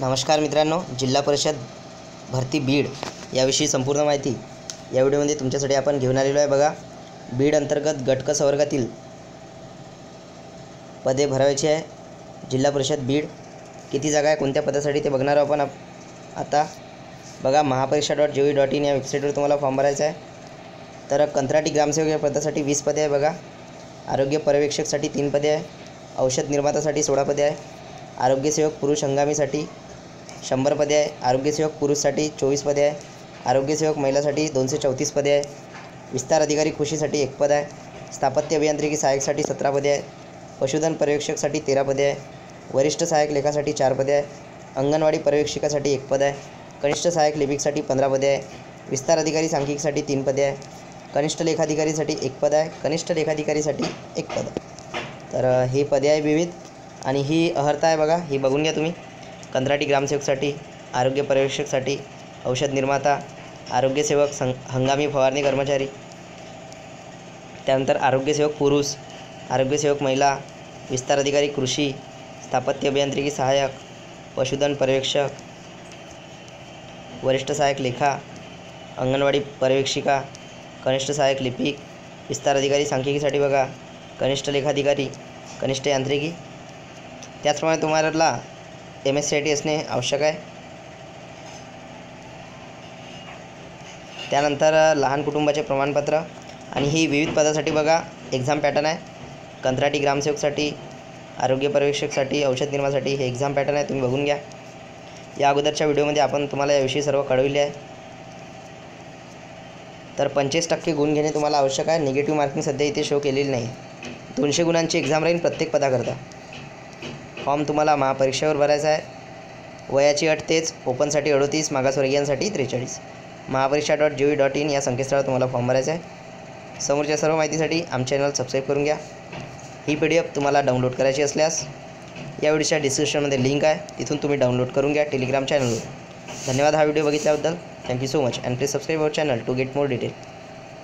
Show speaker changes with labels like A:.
A: नमस्कार मित्रांनो जिल्हा परिषद भरती बीड याविषयी संपूर्ण माहिती या व्हिडिओमध्ये तुमच्यासाठी आपण घेऊन आलेलो आहे बघा. बीड अंतर्गत गटक संवर्गातील पदे भरायची आहे. जिल्हा परिषद बीड. किती जागा आहे कोणत्या पदासाठी ते बघणार आपण आता. बघा Mahapariksha dot G dot in या वेबसाईटवर तुम्हाला फॉर्म भरायचा आहे. तर कंत्राटी ग्रामसेवक या पदासाठी वीस पदे आहे बघा. आरोग्य पर्यवेक्षकसाठी तीन पदे आहे. औषध निर्मातासाठी सोळा पदे आहे. आरोग्यसेवक पुरुष हंगामीसाठी शंभर पदे आहे. आरोग्यसेवक पुरुषसाठी चोवीस पदे आहे. आरोग्यसेवक महिलासाठी दोनशे चौतीस पदे आहे. विस्तार अधिकारी कृषीसाठी एक पद आहे. स्थापत्य अभियांत्रिकी सहाय्यकसाठी सतरा पदे आहे. पशुधन पर्यवेक्षकसाठी तेरा पदे आहे. वरिष्ठ सहाय्यक लेखासाठी चार पदे आहे. अंगणवाडी पर्यवेक्षिकासाठी एक पद आहे. कनिष्ठ सहाय्यक लिपिकसाठी पंधरा पदे आहे. विस्तार अधिकारी सांख्यिकीसाठी तीन पदे आहे. कनिष्ठ लेखाधिकारीसाठी एक पद आहे. कनिष्ठ लेखाधिकारीसाठी एक पद आहे. तर हे ही पदे आहे विविध. आणि ही अहर्ता आहे बघा. ही बघून घ्या तुम्ही. कंत्राटी ग्रामसेवकसाठी आरोग्य पर्यवेक्षकसाठी औषध निर्माता आरोग्यसेवक सं हंगामी फवारणी कर्मचारी त्यानंतर आरोग्यसेवक पुरुष आरोग्यसेवक महिला विस्तार अधिकारी कृषी स्थापत्य अभियांत्रिकी सहाय्यक पशुधन पर्यवेक्षक वरिष्ठ सहाय्यक लेखा अंगणवाडी पर्यवेक्षिका कनिष्ठ सहाय्यक लिपिक विस्तार अधिकारी सांख्यिकीसाठी बघा कनिष्ठ लेखाधिकारी कनिष्ठ यांत्रिकी. त्याचप्रमाणे तुम्हाला M S C I T असणे आवश्यक आहे. त्यानंतर लहान कुटुंबाचे प्रमाणपत्र आणि ही विविध पदासाठी बघा एक्झाम पॅटर्न आहे. कंत्राटी ग्रामसेवकसाठी आरोग्य पर्यवेक्षकसाठी औषध निर्मासाठी हे एक्झाम पॅटर्न आहे तुम्ही बघून घ्या. या अगोदरच्या व्हिडिओमध्ये आपण तुम्हाला याविषयी सर्व कळविले आहे. तर पंचवीस टक्के गुण घेणे तुम्हाला आवश्यक आहे. निगेटिव्ह मार्किंग सध्या इथे शो केलेली नाही. दोनशे गुणांची एक्झाम राहील प्रत्येक पदाकरता. फॉर्म तुम्हाला महापरीक्षेवर भरायचा आहे. वयाची अट तेच ओपनसाठी अडोतीस मागासवर्गीयांसाठी त्रेचाळीस. Mahapariksha dot G dot in या संकेतस्थळावर तुम्हाला फॉर्म भरायचा आहे. समोरच्या सर्व माहितीसाठी आमच्या चॅनल सबस्क्राईब करून घ्या. ही पी डी एफ तुम्हाला डाउनलोड करायची असल्यास या व्हिडिओच्या डिस्क्रिप्शनमध्ये लिंक आहे. तिथून तुम्ही डाउनलोड करून घ्या टेलिग्राम चॅनलवर. धन्यवाद हा video बघितल्याबद्दल. Thank you so much and please subscribe our channel to get more detail